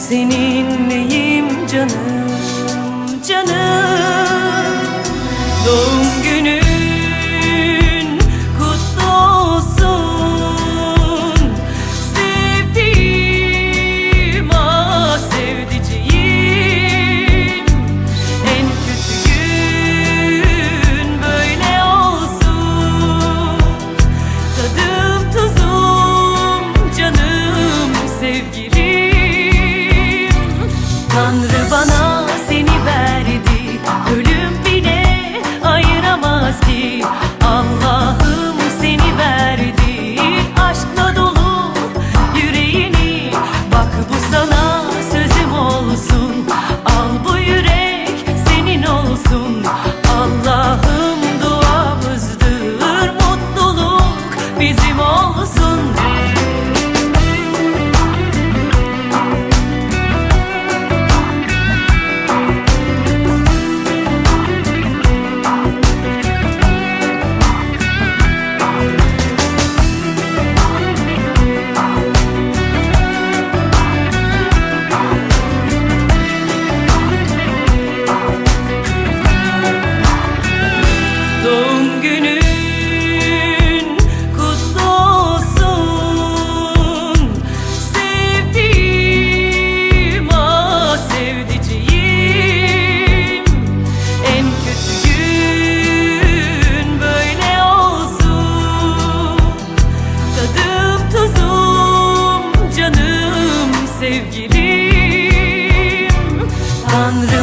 Seninleyim canım, canım? Doğum günü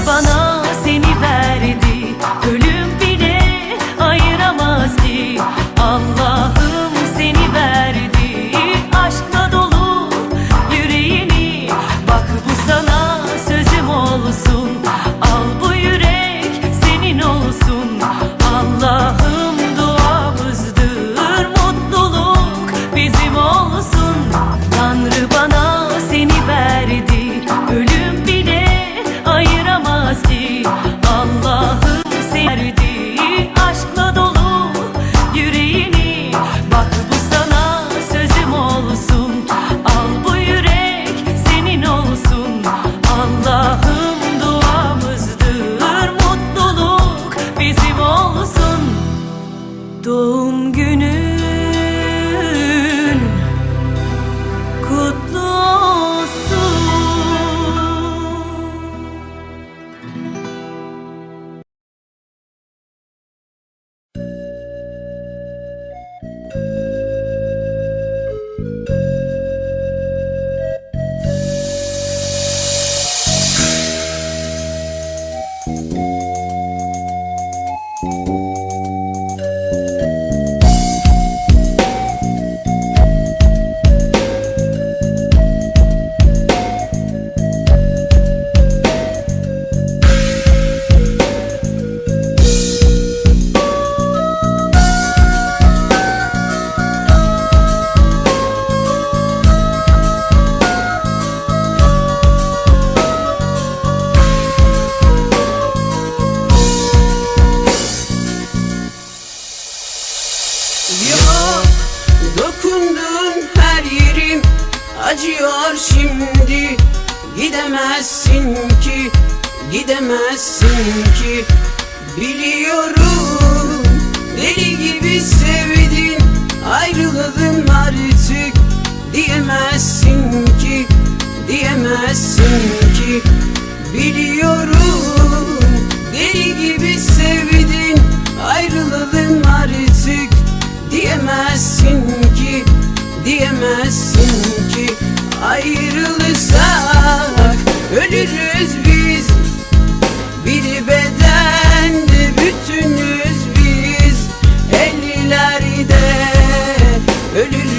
bana seni verdi. acıyor şimdi. Gidemezsin ki, gidemezsin ki. Biliyorum deli gibi seviyorum. ayrılırsak ölürüz biz. Bir bedende bütünüz biz. Ellilerde ölürüz.